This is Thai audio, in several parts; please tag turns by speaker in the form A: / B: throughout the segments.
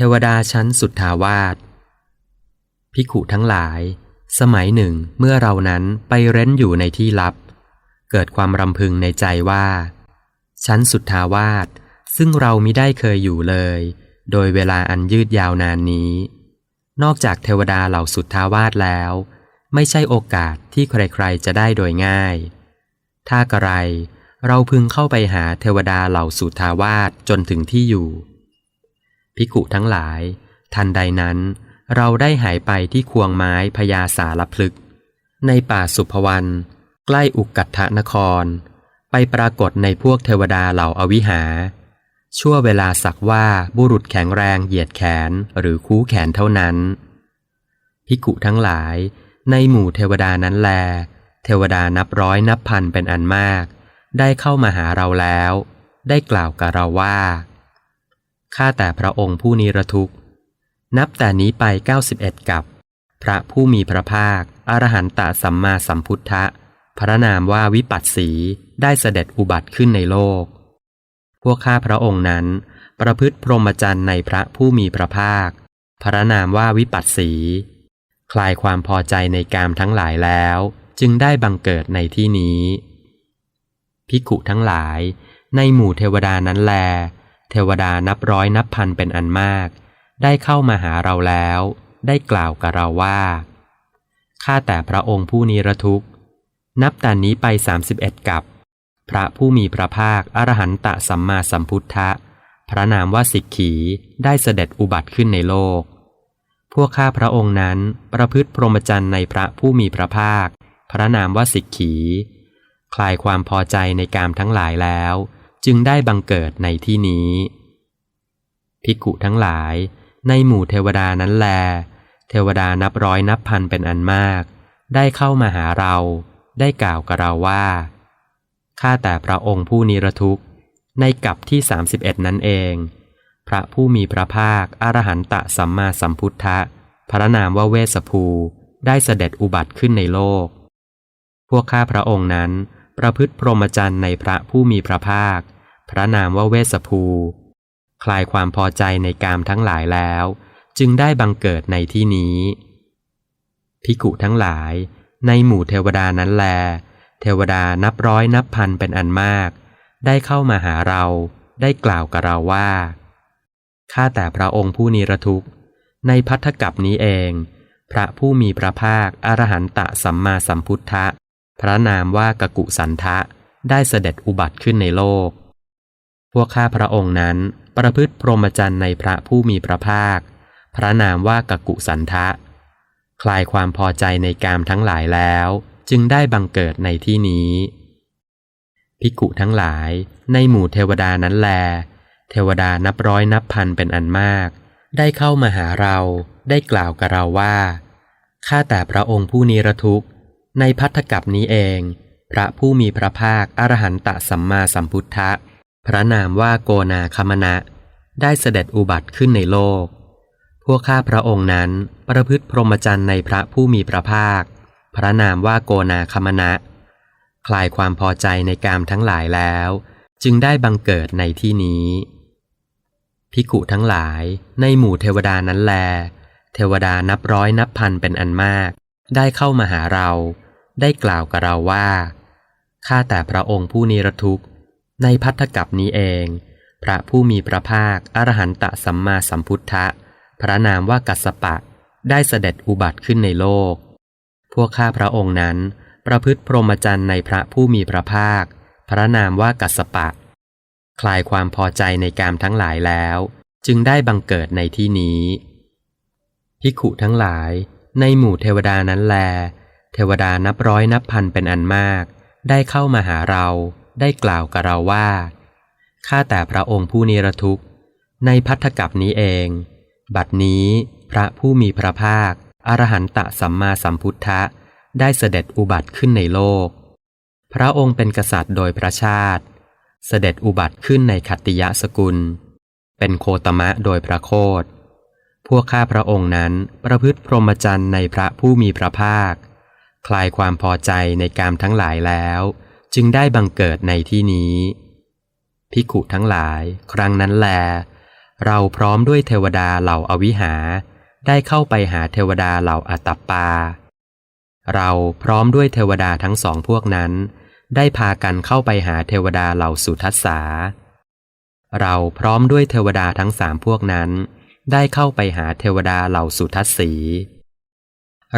A: เทวดาชั้นสุดทาวาสภิกขุทั้งหลาย สมัยหนึ่งเมื่อเรานั้นไปเร้นอยู่ในที่ลับ เกิดความรำพึงในใจว่า ชั้นสุดทาวาสซึ่งเรามิได้เคยอยู่เลย โดยเวลาอันยืดยาวนานนี้ นอกจากเทวดาเหล่าสุดทาวาสแล้ว ไม่ใช่โอกาสที่ใครๆจะได้โดยง่าย ถ้ากระไรเราพึงเข้าไปหาเทวดาเหล่าสุทาวาสจนถึงที่อยู่ ภิกขุทั้งหลาย ทันใดนั้น เราได้หายไปที่ควงไม้พญาสารพลึก ในป่าสุภวัน ใกล้อุกกัตถนคร ไปปรากฏในพวกเทวดาเหล่าอวิหา ชั่วเวลาสักว่าบุรุษแข็งแรงเหยียดแขนหรือคู้แขนเท่านั้น ภิกขุทั้งหลาย ในหมู่เทวดานั้นแล เทวดานับร้อยนับพันเป็นอันมาก ได้เข้ามาหาเราแล้ว ได้กล่าวกับเราว่า ข้าแต่พระองค์ผู้นิรทุกข์ นับแต่นี้ไป 91 กับ พระผู้มีพระภาค อรหันตสัมมาสัมพุทธะ พระนามว่าวิปัสสีได้เสด็จอุบัติขึ้นในโลก พวกข้าพระองค์นั้น ประพฤติพรหมจรรย์ในพระผู้มีพระภาค พระนามว่าวิปัสสี คลายความพอใจในกามทั้งหลายแล้ว จึงได้บังเกิดในที่นี้ภิกุทั้งหลาย ในหมู่เทวดานั้นแล เทวดานับร้อยนับพันเป็นอันมาก ได้เข้ามาหาเราแล้ว ได้กล่าวกับเราว่าข้าแต่พระองค์ผู้นิรทุกข์ นับแต่นี้ไปสามสิบเอ็ดกับ พระผู้มีพระภาคอรหันตสัมมาสัมพุทธะ พระนามว่าสิกขีได้เสด็จอุบัติขึ้นในโลก พวกข้าพระองค์นั้นประพฤติพรหมจรรย์ในพระผู้มีพระภาค พระนามว่าสิกขี คลายความพอใจในกามทั้งหลายแล้ว จึงได้บังเกิดในที่นี้ ภิกขุทั้งหลาย ในหมู่เทวดานั้นแล เทวดานับร้อยนับพันเป็นอันมาก ได้เข้ามาหาเรา ได้กล่าวกับเราว่า ข้าแต่พระองค์ผู้นิรทุกข์ ในกับที่ 31 นั้นเอง พระผู้มีพระภาคอรหันตสัมมาสัมพุทธะพระนามว่าเวสภู ได้เสด็จอุบัติขึ้นในโลก พวกข้าพระองค์นั้น ประพฤติพรหมจรรย์ในพระผู้มีพระภาค พระนามว่าเวสภู คลายความพอใจในกามทั้งหลายแล้ว จึงได้บังเกิดในที่นี้ภิกุทั้งหลาย ในหมู่เทวดานั้นแล เทวดานับร้อยนับพันเป็นอันมาก ได้เข้ามาหาเราได้กล่าวกับเราว่าข้าแต่พระองค์ผู้นิรทุกข์ ในพัทธกับนี้เอง พระผู้มีพระภาคอรหันตสัมมาสัมพุทธะ พระนามว่ากกุสันทะได้เสด็จอุบัติขึ้นในโลก พวกข้าพระองค์นั้นประพฤติพรหมจรรย์ในพระผู้มีพระภาค พระนามว่ากกุสันทะ คลายความพอใจในกามทั้งหลายแล้ว จึงได้บังเกิดในที่นี้ภิกุทั้งหลายในหมู่เทวดานั้นแล เทวดานับร้อยนับพันเป็นอันมาก ได้เข้ามาหาเราได้กล่าวกับเราว่าข้าแต่พระองค์ผู้นิรทุกข์ ในพัทธกับนี้เอง พระผู้มีพระภาคอรหันตสัมมาสัมพุทธะ พระนามว่าโกนาคมณะ ได้เสด็จอุบัติขึ้นในโลก พวกข้าพระองค์นั้นประพฤติพรหมจรรย์ในพระผู้มีพระภาค พระนามว่าโกนาคมณะ คลายความพอใจในกามทั้งหลายแล้ว จึงได้บังเกิดในที่นี้ภิกุทั้งหลายในหมู่เทวดานั้นแล เทวดานับร้อยนับพันเป็นอันมาก ได้เข้ามาหาเรา ได้กล่าวกับเราว่า ข้าแต่พระองค์ผู้นิรทุกข์ ในพัทธกับนี้เอง พระผู้มีพระภาคอรหันตสัมมาสัมพุทธะ พระนามว่ากัสสปะ ได้เสด็จอุบัติขึ้นในโลก พวกข้าพระองค์นั้น ประพฤติพรหมจรรย์ในพระผู้มีพระภาค พระนามว่ากัสสปะ คลายความพอใจในกามทั้งหลายแล้ว จึงได้บังเกิดในที่นี้ภิกขุทั้งหลายในหมู่เทวดานั้นแล ทวดานับร้อยนับพันเป็นอันมาก ได้เข้ามาหาเรา ได้กล่าวกับเราว่า ข้าแต่พระองค์ผู้นิรทุกข์ ในพัทธกับนี้เอง บัดนี้พระผู้มีพระภาค อรหันตสัมมาสัมพุทธะ ได้เสด็จอุบัติขึ้นในโลก พระองค์เป็นกษัตริย์โดยพระชาติ เสด็จอุบัติขึ้นในขัตติยสกุล เป็นโคตมะโดยพระโคดพวกข้าพระองค์นั้นประพฤติพรหมจรรย์ในพระผู้มีพระภาค คลายความพอใจในกามทั้งหลายแล้ว จึงได้บังเกิดในที่นี้ภิกขุทั้งหลาย ครั้งนั้นแล เราพร้อมด้วยเทวดาเหล่าอวิหา ได้เข้าไปหาเทวดาเหล่าอัตตปา เราพร้อมด้วยเทวดาทั้งสองพวกนั้น ได้พากันเข้าไปหาเทวดาเหล่าสุทัสสาเราพร้อมด้วยเทวดาทั้งสามพวกนั้น ได้เข้าไปหาเทวดาเหล่าสุทัสสี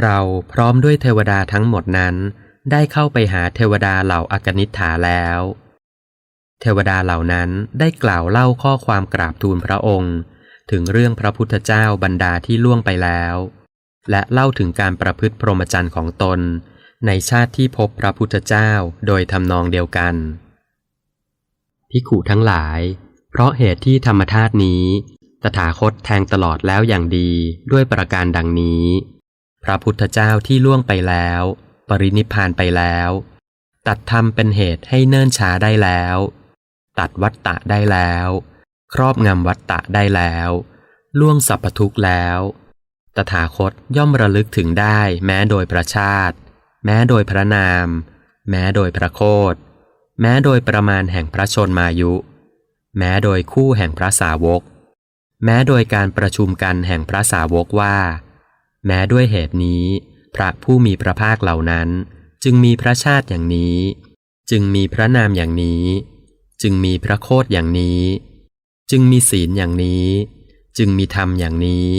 A: เราพร้อมด้วยเทวดาทั้งหมดนั้น ได้เข้าไปหาเทวดาเหล่าอากนิษฐาแล้ว เทวดาเหล่านั้นได้กล่าวเล่าข้อความกราบทูลพระองค์ ถึงเรื่องพระพุทธเจ้าบรรดาที่ล่วงไปแล้ว และเล่าถึงการประพฤติพรหมจรรย์ของตน ในชาติที่พบพระพุทธเจ้าโดยทำนองเดียวกันพิขุทั้งหลาย เพราะเหตุที่ธรรมธาตุนี้ ตถาคตแทงตลอดแล้วอย่างดีด้วยประการดังนี้ พระพุทธเจ้าที่ล่วงไปแล้ว ปรินิพานไปแล้ว ตัดธรรมเป็นเหตุให้เนิ่นช้าได้แล้ว ตัดวัตตะได้แล้ว ครอบงำวัตตะได้แล้ว ล่วงสัพพทุกแล้ว ตถาคตย่อมระลึกถึงได้แม้โดยพระชาติ แม้โดยพระนาม แม้โดยพระโคดแม้โดยประมาณแห่งพระชนมายุ แม้โดยคู่แห่งพระสาวก แม้โดยการประชุมกันแห่งพระสาวกว่า แม้ด้วยเหตุนี้ พระผู้มีพระภาคเหล่านั้น จึงมีพระชาติอย่างนี้ จึงมีพระนามอย่างนี้ จึงมีพระโคดอย่างนี้ จึงมีศีลอย่างนี้ จึงมีธรรมอย่างนี้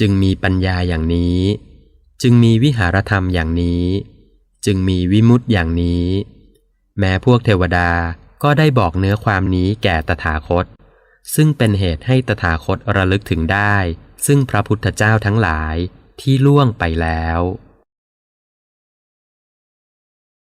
A: จึงมีปัญญาอย่างนี้ จึงมีวิหารธรรมอย่างนี้ จึงมีวิมุตติอย่างนี้ แม้พวกเทวดาก็ได้บอกเนื้อความนี้แก่ตถาคต ซึ่งเป็นเหตุให้ตถาคตระลึกถึงได้ ซึ่งพระพุทธเจ้าทั้งหลาย ที่ล่วงไปแล้ว